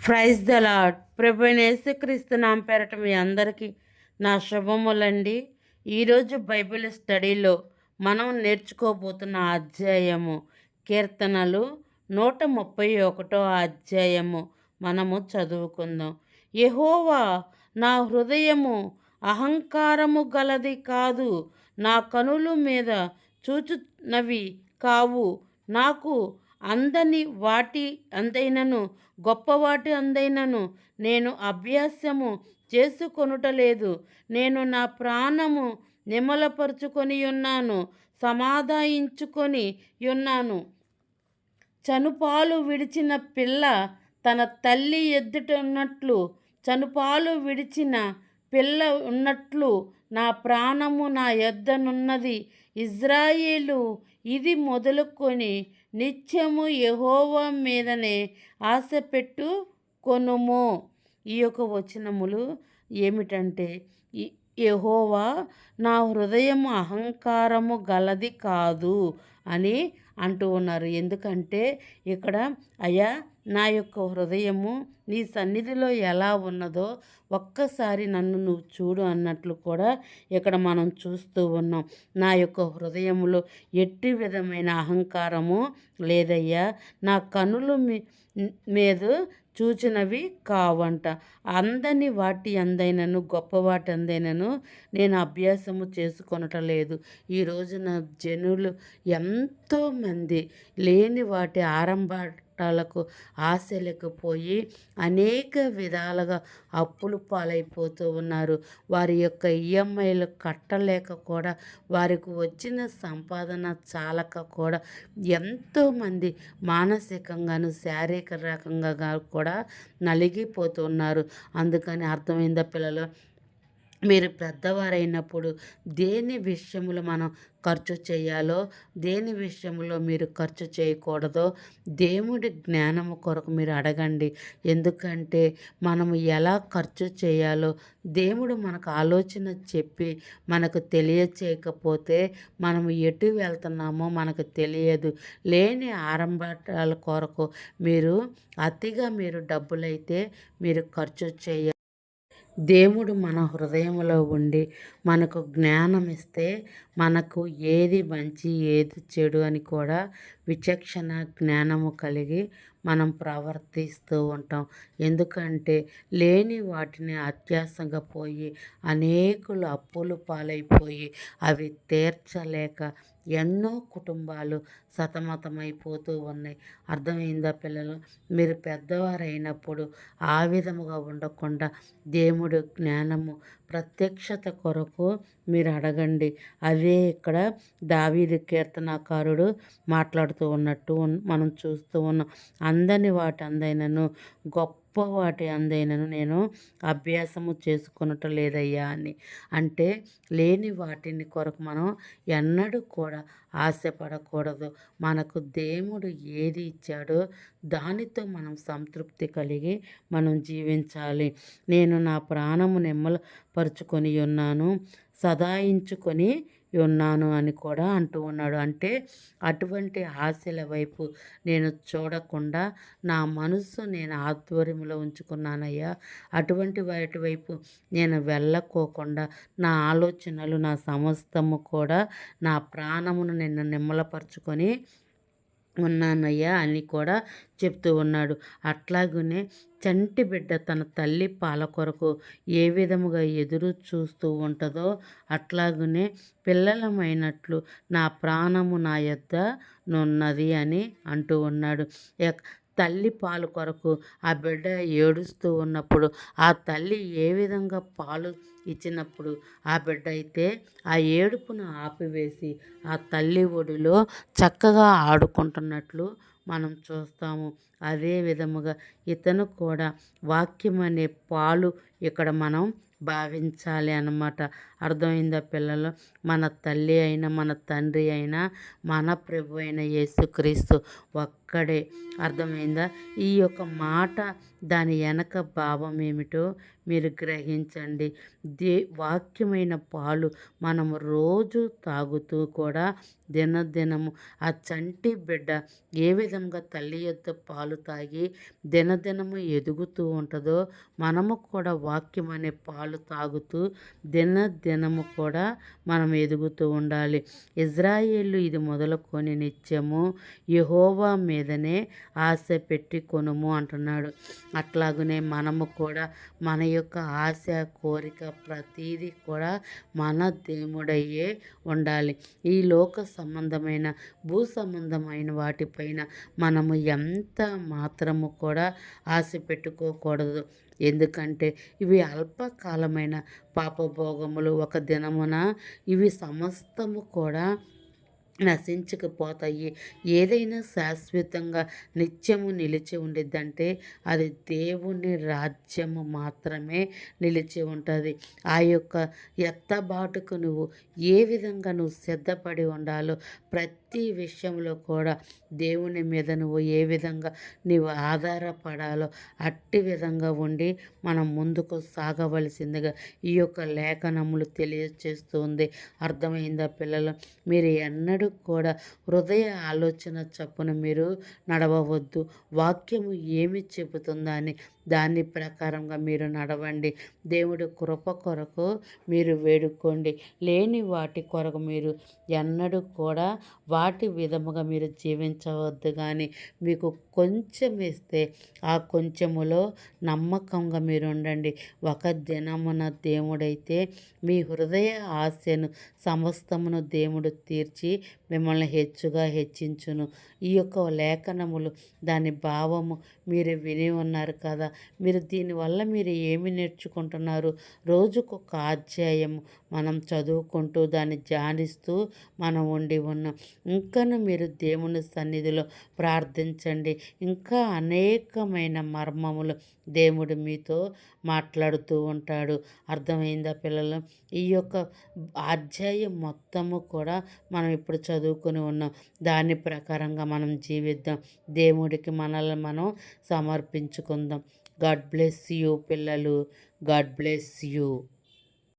Praise the lord ప్రభు యేసుక్రీస్తు నామ పేరట మీ అందరికీ నా శుభములండి. ఈరోజు బైబిల్ స్టడీలో మనం నేర్చుకోబోతున్న అధ్యాయము కీర్తనలు నూట ముప్పై ఒకటో అధ్యాయము మనము చదువుకుందాం. యహోవా నా హృదయము అహంకారము గలది కాదు నా కనుల మీద చూచునవి కావు నాకు అందని వాటి అందైనను గొప్పవాటి అందైనను నేను అభ్యాసము చేసుకొనుటలేదు. నేను నా ప్రాణము నిమలపరుచుకొని ఉన్నాను సమాధాయించుకొని ఉన్నాను. చనుపాలు విడిచిన పిల్ల తన తల్లి ఎద్దుట ఉన్నట్లు చనుపాలు విడిచిన పిల్ల ఉన్నట్లు నా ప్రాణము నా ఎద్దనున్నది. ఇజ్రాయేలు ఇది మొదలుకొని నిత్యము యహోవా మీదనే ఆశ పెట్టు కొనుము. ఈ యొక్క వచనములు ఏమిటంటే యహోవా నా హృదయం అహంకారము గలది కాదు అని అంటూ ఉన్నారు. ఎందుకంటే ఇక్కడ అయ్యా నా యొక్క హృదయము నీ సన్నిధిలో ఎలా ఉన్నదో ఒక్కసారి నన్ను నువ్వు చూడు అన్నట్లు కూడా ఇక్కడ మనం చూస్తూ ఉన్నాం. నా యొక్క హృదయములో ఎట్టి విధమైన అహంకారము లేదయ్యా. నా కనులు మీ- మీద చూచినవి కావంట. అందని వాటి అందైనను గొప్ప వాటి అందైనను నేను అభ్యాసము చేసుకొనటం లేదు. ఈ రోజున జనులు ఎంతోమంది లేని వాటి ఆరంభ ఆరంభాటాలకు ఆశలకు పోయి అనేక విధాలుగా అప్పులు పాలైపోతూ ఉన్నారు. వారి యొక్క ఈఎంఐలు కట్టలేక కూడా వారికి వచ్చిన సంపాదన చాలక కూడా ఎంతోమంది మానసికంగాను శారీరక రకంగా కూడా నలిగిపోతున్నారు అందుకని అర్థమైందా పిల్లలు? మీరు పెద్దవారైనప్పుడు దేని విషయంలో మనం ఖర్చు చేయాలో దేని విషయంలో మీరు ఖర్చు చేయకూడదో దేవుడి జ్ఞానము కొరకు మీరు అడగండి. ఎందుకంటే మనము ఎలా ఖర్చు చేయాలో దేవుడు మనకు ఆలోచన చెప్పి మనకు తెలియచేయకపోతే మనము ఎటు వెళ్తున్నామో మనకు తెలియదు. లేని ఆరంభాల కొరకు మీరు అతిగా మీరు డబ్బులైతే మీరు ఖర్చు చేయ దేవుడు మన హృదయంలో ఉండి మనకు జ్ఞానం ఇస్తే మనకు ఏది మంచి ఏది చెడు అని కూడా విచక్షణ జ్ఞానము కలిగి మనం ప్రవర్తిస్తూ ఉంటాం. ఎందుకంటే లేని వాటిని అత్యాసంగా పోయి అనేకులు అప్పులు పాలైపోయి అవి తీర్చలేక ఎన్నో కుటుంబాలు సతమతమైపోతూ ఉన్నాయి. అర్థమైందా పిల్లలు? మీరు పెద్దవారైనప్పుడు ఆ విధముగా ఉండకుండా దేవుడు జ్ఞానము ప్రత్యక్షత కొరకు మీరు అడగండి. అవే ఇక్కడ దావీది కీర్తనాకారుడు మాట్లాడుతూ ఉన్నట్టు మనం చూస్తూ ఉన్నాం. అందని వాటి అందైనను గొప్ప వాటి అందైనను నేను అభ్యాసము చేసుకునట లేదయ్యా అని. అంటే లేని వాటిని కొరకు మనం ఎన్నడూ కూడా ఆశపడకూడదు. మనకు దేవుడు ఏది ఇచ్చాడో దానితో మనం సంతృప్తి కలిగి మనం జీవించాలి. నేను నా ప్రాణము నెమ్మల పరుచుకొని ఉన్నాను. సదాయించుకొని ఉన్నాను అని కూడా అంటూ ఉన్నాడు. అంటే అటువంటి ఆశల వైపు నేను చూడకుండా నా మనసు నేను ఆధ్వర్యంలో ఉంచుకున్నానయ్యా. అటువంటి వాటి వైపు నేను వెళ్ళకోకుండా నా ఆలోచనలు నా సమస్తము కూడా నా ప్రాణమును నేను నిమ్మలపరుచుకొని ఉన్నానయ్యా అని కూడా చెప్తూ ఉన్నాడు. అట్లాగనే చంటి బిడ్డ తన తల్లి పాల కొరకు ఏ విధముగా ఎదురు చూస్తూ ఉంటుందో అట్లాగనే పిల్లలమైనట్లు నా ప్రాణము నా యొద్ద నున్నది అని అంటూ ఉన్నాడు. ఎక్- తల్లి పాలు కొరకు ఆ బిడ్డ ఏడుస్తూ ఉన్నప్పుడు ఆ తల్లి ఏ విధంగా పాలు ఇచ్చినప్పుడు ఆ బిడ్డ అయితే ఆ ఏడుపును ఆపివేసి ఆ తల్లి ఒడిలో చక్కగా ఆడుకుంటున్నట్లు మనం చూస్తాము. అదే విధముగా ఇతను కూడా వాక్యం అనే పాలు ఇక్కడ మనం భావించాలి అన్నమాట. అర్థమైందా పిల్లలు? మన తల్లి అయినా మన తండ్రి అయినా మన ప్రభు అయిన యేసుక్రీస్తు ఒక్క అక్కడే. అర్థమైందా? ఈ యొక్క మాట దాని వెనక భావం ఏమిటో మీరు గ్రహించండి. దే వాక్యమైన పాలు మనము రోజు తాగుతూ కూడా దినదినము ఆ చంటి బిడ్డ ఏ విధంగా తల్లి యొద్ద పాలు తాగి దినదినము ఎదుగుతూ ఉంటుందో మనము కూడా వాక్యం అనే పాలు తాగుతూ దినదినము కూడా మనం ఎదుగుతూ ఉండాలి. ఇజ్రాయేళ్ళు ఇది మొదలుకొని నిత్యము. యహోవా మీదనే ఆశ పెట్టి కొనుము అంటున్నాడు. అట్లాగనే మనము కూడా మన యొక్క ఆశ కోరిక ప్రతీది కూడా మన దేవుడయ్యే ఉండాలి. ఈ లోక సంబంధమైన భూ సంబంధమైన వాటిపైన మనము ఎంత మాత్రము కూడా ఆశ పెట్టుకోకూడదు. ఎందుకంటే ఇవి అల్పకాలమైన పాపభోగములు ఒక దినమున ఇవి సమస్తము కూడా నశించకపోతాయి. ఏదైనా శాశ్వతంగా నిత్యము నిలిచి ఉండిద్దంటే అది దేవుని రాజ్యము మాత్రమే నిలిచి ఉంటుంది. ఆ యొక్క ఎత్తబాటుకు నువ్వు ఏ విధంగా నువ్వు సిద్ధపడి ఉండాలో ప్రతి విషయంలో కూడా దేవుని మీద నువ్వు ఏ విధంగా నీవు ఆధారపడాలో అట్టి విధంగా ఉండి మనం ముందుకు సాగవలసిందిగా ఈ యొక్క లేఖనములు తెలియజేస్తుంది అర్థమైందా పిల్లలు? మీరు ఎన్నడూ కూడా హృదయ ఆలోచన చప్పున మీరు నడవవద్దు. వాక్యము ఏమి చెబుతుందా అని దాని ప్రకారంగా మీరు నడవండి. దేవుడు కృప కొరకు మీరు వేడుకోండి. లేని వాటి కొరకు మీరు ఎన్నడూ కూడా వాటి విధముగా మీరు జీవించవద్దు కానీ మీకు కొంచెం ఇస్తే ఆ కొంచెములో నమ్మకంగా మీరు ఉండండి. ఒక దినమున దేవుడైతే మీ హృదయ ఆశను సమస్తమును దేవుడు తీర్చి మిమ్మల్ని హెచ్చుగా హెచ్చించును. ఈ యొక్క లేఖనములు దాని భావము మీరు విని ఉన్నారు కదా మీరు దీనివల్ల మీరు ఏమి నేర్చుకుంటున్నారు? రోజుకొక అధ్యాయం మనం చదువుకుంటూ దాన్ని ధ్యానిస్తూ మనం ఉండి ఉన్నాం ఇంకాను మీరు దేవుని సన్నిధిలో ప్రార్థించండి. ఇంకా అనేకమైన మర్మములు దేవుడు మీతో మాట్లాడుతూ ఉంటాడు. అర్థమైందా పిల్లలు? ఈ యొక్క అధ్యాయం మొత్తము కూడా మనం ఇప్పుడు చదువుకుని ఉన్నాం. దాని ప్రకారంగా మనం జీవిద్దాం. దేవుడికి మనల్ని మనం సమర్పించుకుందాం. గాడ్ బ్లెస్ యూ పిల్లలు. God bless you.